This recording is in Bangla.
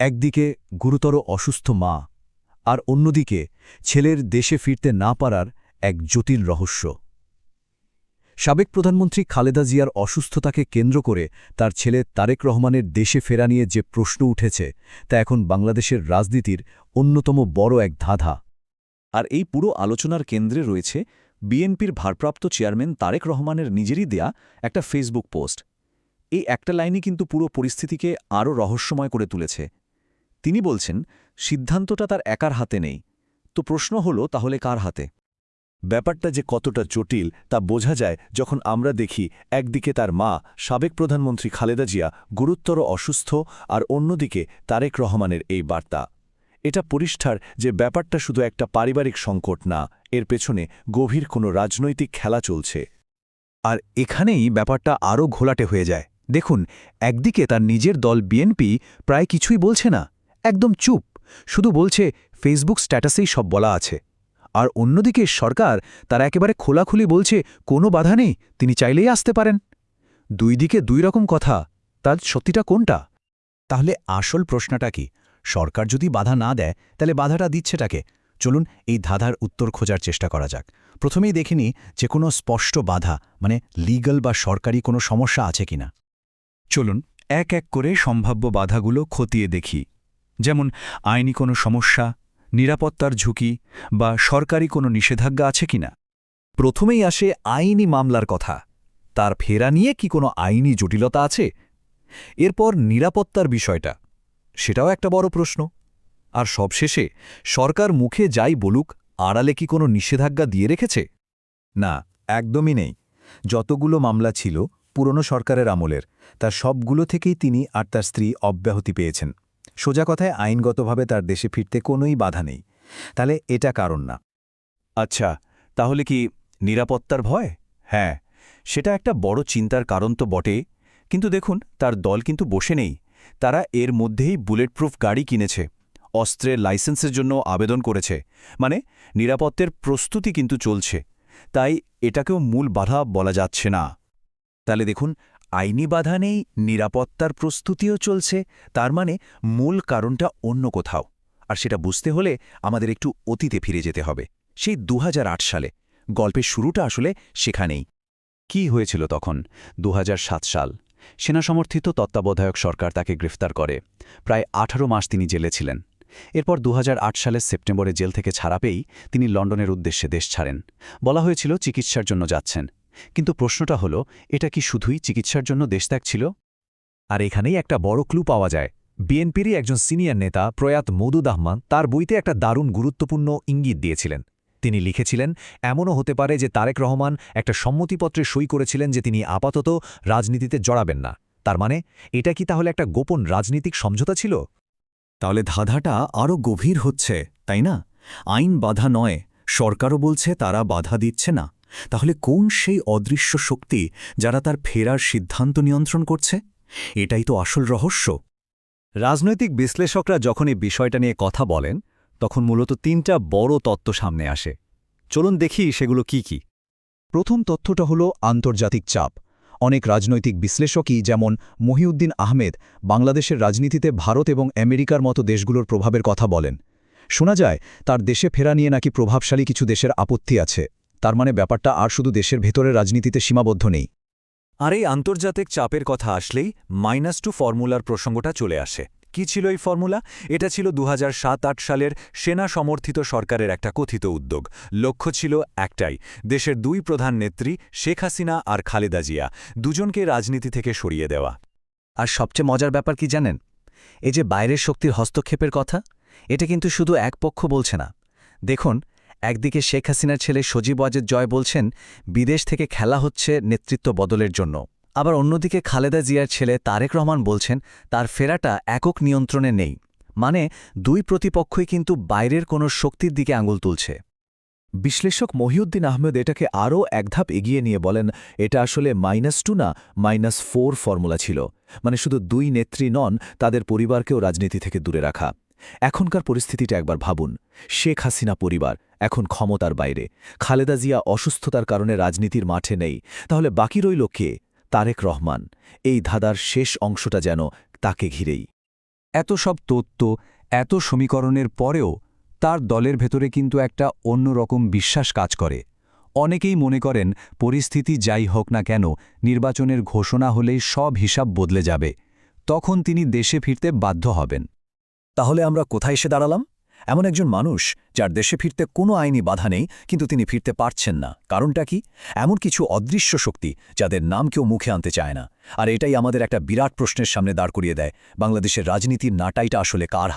একদিকে গুরুতর অসুস্থ মা আর অন্যদিকে ছেলের দেশে ফিরতে না পারার এক জটিল রহস্য। সাবেক প্রধানমন্ত্রী খালেদা জিয়ার অসুস্থতাকে কেন্দ্র করে তার ছেলে তারেক রহমানের দেশে ফেরা নিয়ে যে প্রশ্ন উঠেছে, তা এখন বাংলাদেশের রাজনীতির অন্যতম বড় এক ধাঁধা। আর এই পুরো আলোচনার কেন্দ্রে রয়েছে বিএনপির ভারপ্রাপ্ত চেয়ারম্যান তারেক রহমানের নিজেরই দেয়া একটা ফেসবুক পোস্ট। এই একটা লাইনই কিন্তু পুরো পরিস্থিতিকে আরও রহস্যময় করে তুলেছে। তিনি বলছেন, সিদ্ধান্তটা তার একার হাতে নেই। তো প্রশ্ন হলো, তাহলে কার হাতে? ব্যাপারটা যে কতটা জটিল, তা বোঝা যায় যখন আমরা দেখি, একদিকে তার মা, সাবেক প্রধানমন্ত্রী খালেদা জিয়া, গুরুতর অসুস্থ, আর অন্যদিকে তারেক রহমানের এই বার্তা। এটা পরিষ্ঠার যে ব্যাপারটা শুধু একটা পারিবারিক সংকট না, এর পেছনে গভীর কোনো রাজনৈতিক খেলা চলছে। আর এখানেই ব্যাপারটা আরও ঘোলাটে হয়ে যায়। দেখুন, একদিকে তার নিজের দল বিএনপি প্রায় কিছুই বলছে না। একদম চুপ। শুধু বলছে, ফেসবুক স্ট্যাটাসেই সব বলা আছে। আর অন্যদিকে সরকার তারা একেবারে খোলাখুলি বলছে, কোনো বাধা নেই, তিনি চাইলেই আসতে পারেন। দুই দিকে দুই রকম কথা, তার সত্যিটা কোনটা? তাহলে আসল প্রশ্নটা কি? সরকার যদি বাধা না দেয়, তাহলে বাধাটা দিচ্ছেটাকে চলুন এই ধাঁধার উত্তর খোঁজার চেষ্টা করা যাক। প্রথমেই দেখিনি যে কোনো স্পষ্ট বাধা মানে লিগ্যাল বা সরকারি কোনো সমস্যা আছে কিনা। চলুন, এক এক করে সম্ভাব্য বাধাগুলো খতিয়ে দেখি। যেমন আইনি কোনো সমস্যা, নিরাপত্তার ঝুঁকি বা সরকারি কোনো নিষেধাজ্ঞা আছে কিনা প্রথমেই আসে আইনি মামলার কথা। তার ফেরা নিয়ে কি কোনো আইনি জটিলতা আছে? এরপর নিরাপত্তার বিষয়টা। সেটাও একটা বড় প্রশ্ন। আর সবশেষে, সরকার মুখে যাই বলুক, আড়ালে কি কোনো নিষেধাজ্ঞা দিয়ে রেখেছে? না, একদমই নেই। যতগুলো মামলা ছিল, পুরনো সরকারের আমলের, তার সবগুলো থেকেই তিনি আর তার স্ত্রী অব্যাহতি পেয়েছেন। সোজা কথায় আইনগতভাবে তার দেশে ফিরতে কোনোই বাধা নেই। তাহলে এটা কারণ না। আচ্ছা তাহলে কি নিরাপত্তার ভয়? হ্যাঁ সেটা একটা বড় চিন্তার কারণ তো বটে। কিন্তু দেখুন, তার দল কিন্তু বসে নেই। তারা এর মধ্যেই বুলেটপ্রুফ গাড়ি কিনেছে অস্ত্রের লাইসেন্সের জন্য আবেদন করেছে। মানে নিরাপত্তের প্রস্তুতি কিন্তু চলছে। তাই এটাকেও মূল বাধা বলা যাচ্ছে না। তাহলে দেখুন আইনি বাধা নেই, নিরাপত্তার প্রস্তুতিও চলছে, তার মানে মূল কারণটা অন্য কোথাও। আর সেটা বুঝতে হলে আমাদের একটু অতীতে ফিরে যেতে হবে। সেই দু হাজার আট সালে, গল্পের শুরুটা আসলে সেখানেই। কি হয়েছিল তখন? দুহাজার সাত সাল সেনাসমর্থিত তত্ত্বাবধায়ক সরকার তাকে গ্রেফতার করে। প্রায় আঠারো মাস তিনি জেলে ছিলেন। এরপর দু হাজার আট সালের সেপ্টেম্বরে জেল থেকে ছাড়া পেয়েই তিনি লন্ডনের উদ্দেশ্যে দেশ ছাড়েন। বলা হয়েছিল চিকিৎসার জন্য যাচ্ছেন। কিন্তু প্রশ্নটা হলো, এটা কি শুধুই চিকিৎসার জন্য দেশত্যাগ ছিল? আর এখানেই একটা বড় ক্লু পাওয়া যায়। বিএনপিরই একজন সিনিয়র নেতা প্রয়াত মৌদুদ আহমান তার বইতে একটা দারুণ গুরুত্বপূর্ণ ইঙ্গিত দিয়েছিলেন। তিনি লিখেছিলেন, এমনও হতে পারে যে তারেক রহমান একটা সম্মতিপত্রে সই করেছিলেন যে তিনি আপাতত রাজনীতিতে জড়াবেন না। তার মানে এটা কি তাহলে একটা গোপন রাজনীতিক সমঝোতা ছিল? তাহলে ধাঁধাটা আরও গভীর হচ্ছে, তাই না? আইন বাধা নয়, সরকারও বলছে তারা বাধা দিচ্ছে না। তাহলে কোন সেই অদৃশ্য শক্তি যারা তার ফেরার সিদ্ধান্ত নিয়ন্ত্রণ করছে? এটাই তো আসল রহস্য। রাজনৈতিক বিশ্লেষকরা যখন এই বিষয়টা নিয়ে কথা বলেন, তখন মূলত তিনটা বড় তত্ত্ব সামনে আসে। চলুন দেখি সেগুলো কি কি। প্রথম তথ্যটা হল আন্তর্জাতিক চাপ। অনেক রাজনৈতিক বিশ্লেষকই যেমন মহিউদ্দিন আহমেদ বাংলাদেশের রাজনীতিতে ভারত এবং আমেরিকার মতো দেশগুলোর প্রভাবের কথা বলেন। শোনা যায়, তার দেশে ফেরা নিয়ে নাকি প্রভাবশালী কিছু দেশের আপত্তি আছে। তার মানে ব্যাপারটা আর শুধু দেশের ভেতরের রাজনীতিতে সীমাবদ্ধ নেই। আর এই আন্তর্জাতিক চাপের কথা আসলেই মাইনাস টু ফর্মুলার প্রসঙ্গটা চলে আসে। কি ছিল এই ফর্মুলা? এটা ছিল দু সাত সালের সেনা সমর্থিত সরকারের একটা কথিত উদ্যোগ। লক্ষ্য ছিল একটাই দেশের দুই প্রধান নেত্রী শেখ হাসিনা আর খালেদা জিয়া দুজনকে রাজনীতি থেকে সরিয়ে দেওয়া। আর সবচেয়ে মজার ব্যাপার কি জানেন? এই যে বাইরের শক্তির হস্তক্ষেপের কথা এটা কিন্তু শুধু এক পক্ষ বলছে না। দেখুন একদিকে শেখ হাসিনার ছেলে সজীব ওয়াজেদ জয় বলছেন, বিদেশ থেকে খেলা হচ্ছে নেতৃত্ব বদলের জন্য। আবার অন্যদিকে খালেদা জিয়ার ছেলে তারেক রহমান বলছেন, তার ফেরাটা একক নিয়ন্ত্রণে নেই। মানে দুই প্রতিপক্ষই কিন্তু বাইরের কোনো শক্তির দিকে আঙুল তুলছে। বিশ্লেষক মহিউদ্দিন আহমেদ এটাকে আরও এক ধাপ এগিয়ে নিয়ে বলেন, এটা আসলে মাইনাস টু না, মাইনাস ফোর ফর্মুলা ছিল। মানে শুধু দুই নেত্রী নন, তাদের পরিবারকেও রাজনীতি থেকে দূরে রাখা। এখনকার পরিস্থিতিটা একবার ভাবুন। শেখ হাসিনা পরিবার এখন ক্ষমতার বাইরে। খালেদা জিয়া অসুস্থতার কারণে রাজনীতির মাঠে নেই। তাহলে বাকি রইল কে? তারেক রহমান। এই ধাঁধার শেষ অংশটা যেন তাকে ঘিরেই। এত সব তত্ত্ব এত সমীকরণের পরেও তার দলের ভেতরে কিন্তু একটা অন্যরকম বিশ্বাস কাজ করে। অনেকেই মনে করেন পরিস্থিতি যাই হোক না কেন নির্বাচনের ঘোষণা হলেই সব হিসাব বদলে যাবে। তখন তিনি দেশে ফিরতে বাধ্য হবেন। তাহলে আমরা কোথায় এসে দাঁড়ালাম? এমন একজন মানুষ যার দেশে ফিরতে কোনো আইনি বাধা নেই, কিন্তু তিনি ফিরতে পারছেন না। কারণটা কি? এমন কিছু অদৃশ্য শক্তি যাদের নাম কেউ মুখে আনতে চায় না। আর এটাই আমাদের একটা বিরাট প্রশ্নের সামনে দাঁড় করিয়ে দেয়। বাংলাদেশের রাজনীতির নাটাইটা আসলে কার হাতে?